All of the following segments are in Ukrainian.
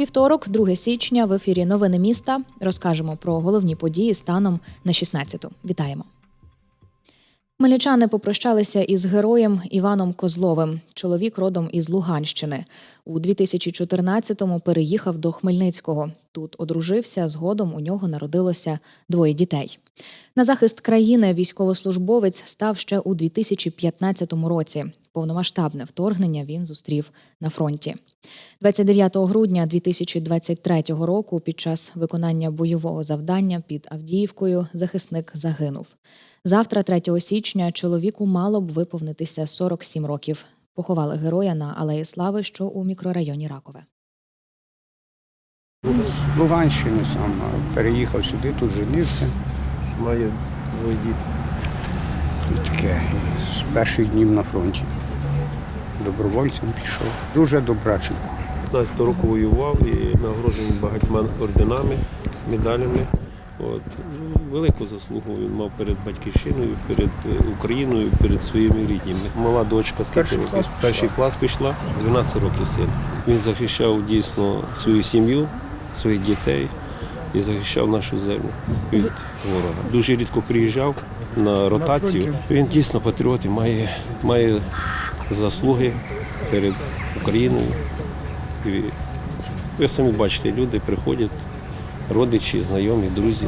Вівторок, 2 січня, в ефірі Новини міста. Розкажемо про головні події станом на 16-ту. Вітаємо. Хмельничани попрощалися із героєм Іваном Козловим. Чоловік родом із Луганщини. У 2014-му переїхав до Хмельницького. Тут одружився. Згодом у нього народилося двоє дітей. На захист країни військовослужбовець став ще у 2015 році. Повномасштабне вторгнення він зустрів на фронті. 29 грудня 2023 року під час виконання бойового завдання під Авдіївкою захисник загинув. Завтра, 3 січня, чоловіку мало б виповнитися 47 років. Поховали героя на Алеї Слави, що у мікрорайоні Ракове. З Луганщини сам переїхав сюди, тут женився. Має двоє дітей. І таке з перших днів на фронті. Добровольцем пішов. Дуже добрачий. 15 року воював і нагороджений багатьма орденами, медалями. От. Ну, Велику заслугу він мав перед батьківщиною, перед е, Україною, перед своїми рідними. Мала дочка з Перший Перший клас пішла, 12 років син. Він захищав дійсно свою сім'ю, своїх дітей і захищав нашу землю від ворога. Дуже рідко приїжджав на ротацію. Він дійсно патріот і має, має заслуги перед Україною. І ви самі бачите, люди приходять, родичі, знайомі, друзі.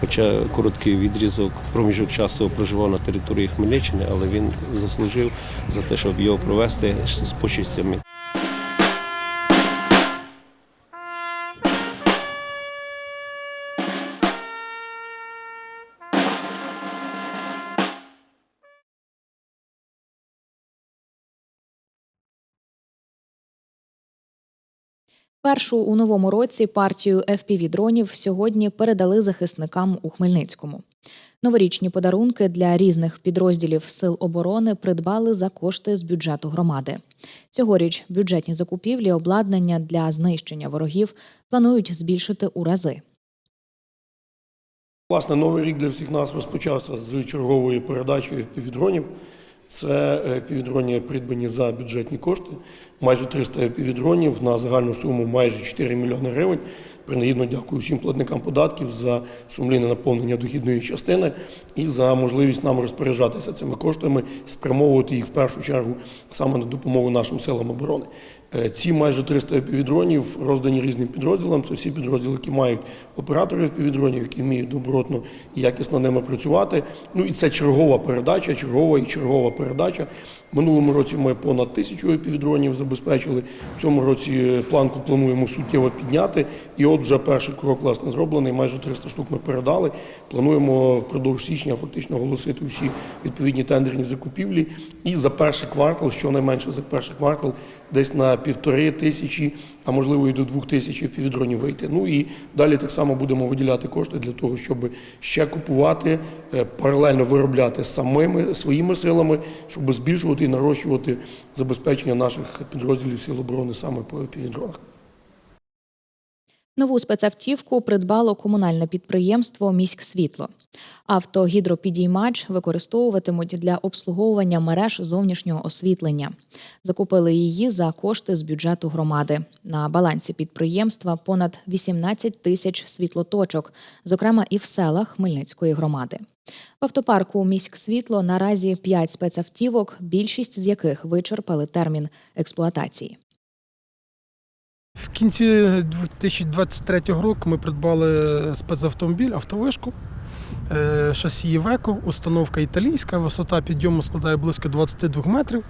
Хоча короткий відрізок, проміжок часу проживав на території Хмельниччини, але він заслужив за те, щоб його провести з почистями. Першу у новому році партію FPV-дронів сьогодні передали захисникам у Хмельницькому. Новорічні подарунки для різних підрозділів сил оборони придбали за кошти з бюджету громади. Цьогоріч бюджетні закупівлі обладнання для знищення ворогів планують збільшити у рази. Власне, новий рік для всіх нас розпочався з чергової передачі впівдронів. Це півдроні придбані за бюджетні кошти. Майже 300 півдронів на загальну суму майже 4 мільйони гривень. Принагідно дякую всім платникам податків за сумлінне наповнення дохідної частини і за можливість нам розпоряджатися цими коштами, спрямовувати їх в першу чергу саме на допомогу нашим силам оборони. Е, Ці майже 300 півдронів роздані різним підрозділам. Це всі підрозділи, які мають операторів півдронів, які вміють добротно і якісно ними працювати. Ну і це чергова передача, чергова і чергова передача. Минулому році ми понад тисячу півдронів забезпечили. В цьому році планку плануємо суттєво підняти. І от вже перший крок власне зроблений. Майже 300 штук ми передали. Плануємо впродовж січня фактично оголосити всі відповідні тендерні закупівлі. І за перший квартал, щонайменше за перший квартал, десь на півтори тисячі, а можливо і до двох тисяч півдронів вийти. Ну і далі так само будемо виділяти кошти для того, щоб ще купувати, е, паралельно виробляти самими своїми силами, щоб збільшувати і нарощувати забезпечення наших підрозділів сил оборони саме по півдронах. Нову спецавтівку придбало комунальне підприємство Міськсвітло. Автогідропідіймач використовуватимуть для обслуговування мереж зовнішнього освітлення. Закупили її за кошти з бюджету громади. На балансі підприємства понад 18 тисяч світлоточок, зокрема і в селах Хмельницької громади. В автопарку Міськсвітло наразі 5 спецавтівок, більшість з яких вичерпали термін експлуатації. В кінці 2023 року ми придбали спецавтомобіль, автовишку, е, шасі Веко, установка італійська, висота підйому складає близько 22 метрів.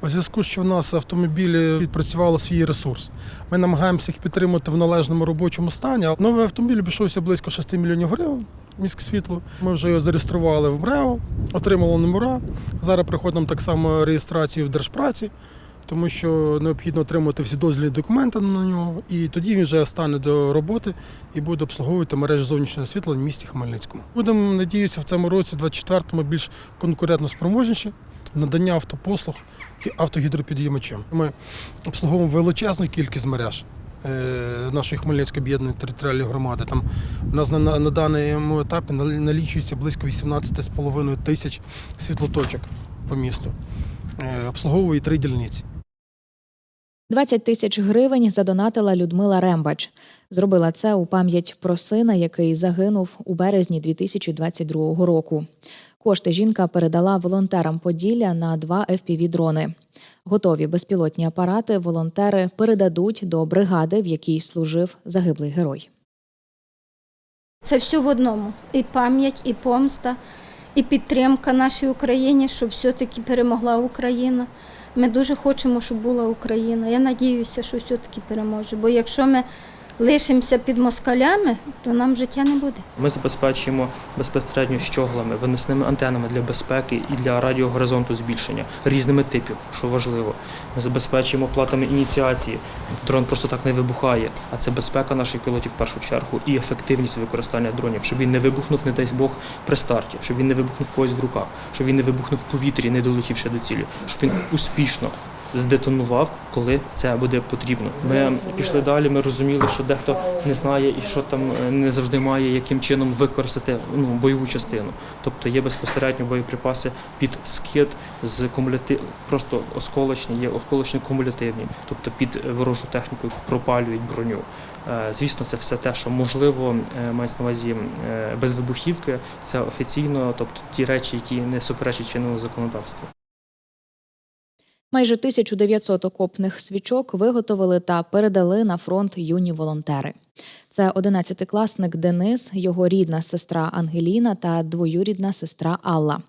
У зв'язку, що в нас автомобілі відпрацювали свій ресурс. Ми намагаємося їх підтримати в належному робочому стані. Новий автомобіль обійшовся близько 6 мільйонів гривень. Міськ світло. Ми вже його зареєстрували в МРЕО, отримали номера. Зараз проходимо так само реєстрацію в Держпраці, тому що необхідно отримати всі дозвільні документи на нього, і тоді він вже стане до роботи і буде обслуговувати мережі зовнішнього освітлення в місті Хмельницькому. Будемо надіятися в цьому році, 24-му, більш конкурентно спроможніші надання автопослуг і автогідропідіймачем. Ми обслуговуємо величезну кількість мереж. е, нашої Хмельницької об'єднаної територіальної громади. Там у нас на, на, на даному етапі налічується близько 18,5 тисяч світлоточок по місту. Е, Обслуговує три дільниці. 20 тисяч гривень задонатила Людмила Рембач. Зробила це у пам'ять про сина, який загинув у березні 2022 року. Кошти жінка передала волонтерам Поділля на два FPV-дрони. Готові безпілотні апарати волонтери передадуть до бригади, в якій служив загиблий герой. Це все в одному. І пам'ять, і помста, і підтримка нашій Україні, щоб все-таки перемогла Україна. Ми дуже хочемо, щоб була Україна. Я надіюся, що все-таки переможе. Бо якщо ми лишимося під москалями, то нам життя не буде. Ми забезпечуємо безпосередньо щоглами, виносними антенами для безпеки і для радіогоризонту збільшення різними типів, що важливо. Ми забезпечуємо платами ініціації. Дрон просто так не вибухає, а це безпека наших пілотів в першу чергу і ефективність використання дронів, щоб він не вибухнув, не дай Бог, при старті, щоб він не вибухнув когось в руках, щоб він не вибухнув в повітрі, не долетівши до цілі, щоб він успішно здетонував, коли це буде потрібно. Ми пішли далі. Ми розуміли, що дехто не знає і що там е, не завжди має, яким чином використати ну, бойову частину. Тобто є безпосередньо боєприпаси під скид з кумулятив, просто осколочні, є осколочно кумулятивні, тобто під ворожу техніку пропалюють броню. Е, Звісно, це все те, що можливо е, мається на увазі без вибухівки. Це офіційно, тобто ті речі, які не суперечать чинному законодавству. Майже 1900 окопних свічок виготовили та передали на фронт юні волонтери. Це 11-класник Денис, його рідна сестра Ангеліна та двоюрідна сестра Алла.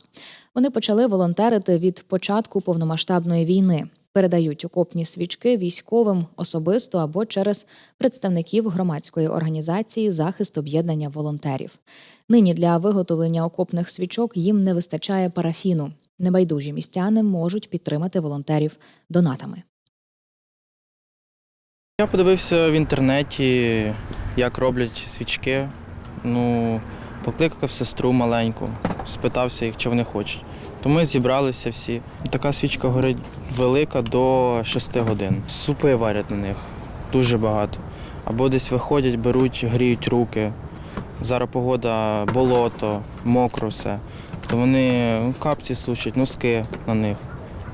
Вони почали волонтерити від початку повномасштабної війни. Передають окопні свічки військовим особисто або через представників громадської організації захист об'єднання волонтерів. Нині для виготовлення окопних свічок їм не вистачає парафіну. Небайдужі містяни можуть підтримати волонтерів донатами. Я подивився в інтернеті, як роблять свічки. Ну, покликав сестру маленьку, спитався їх, чи вони хочуть. То ми зібралися всі. Така свічка горить велика до 6 годин. Супи варять на них дуже багато. Або десь виходять, беруть, гріють руки. Зараз погода, болото, мокро все. То вони ну, капці сушать, носки на них.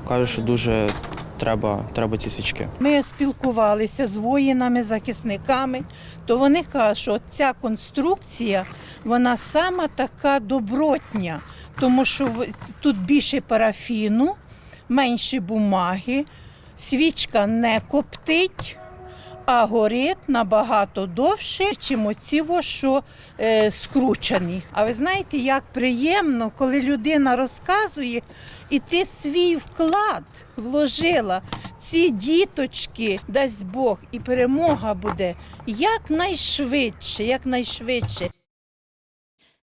Кажуть, що дуже треба, треба ці свічки. Ми спілкувалися з воїнами, захисниками, то вони кажуть, що ця конструкція вона сама така добротня, тому що тут більше парафіну, менше бумаги, свічка не коптить, а горить набагато довше, чим оці, що е, скручені. А ви знаєте, як приємно, коли людина розказує, і ти свій вклад вложила ці діточки, дасть Бог, і перемога буде якнайшвидше, якнайшвидше.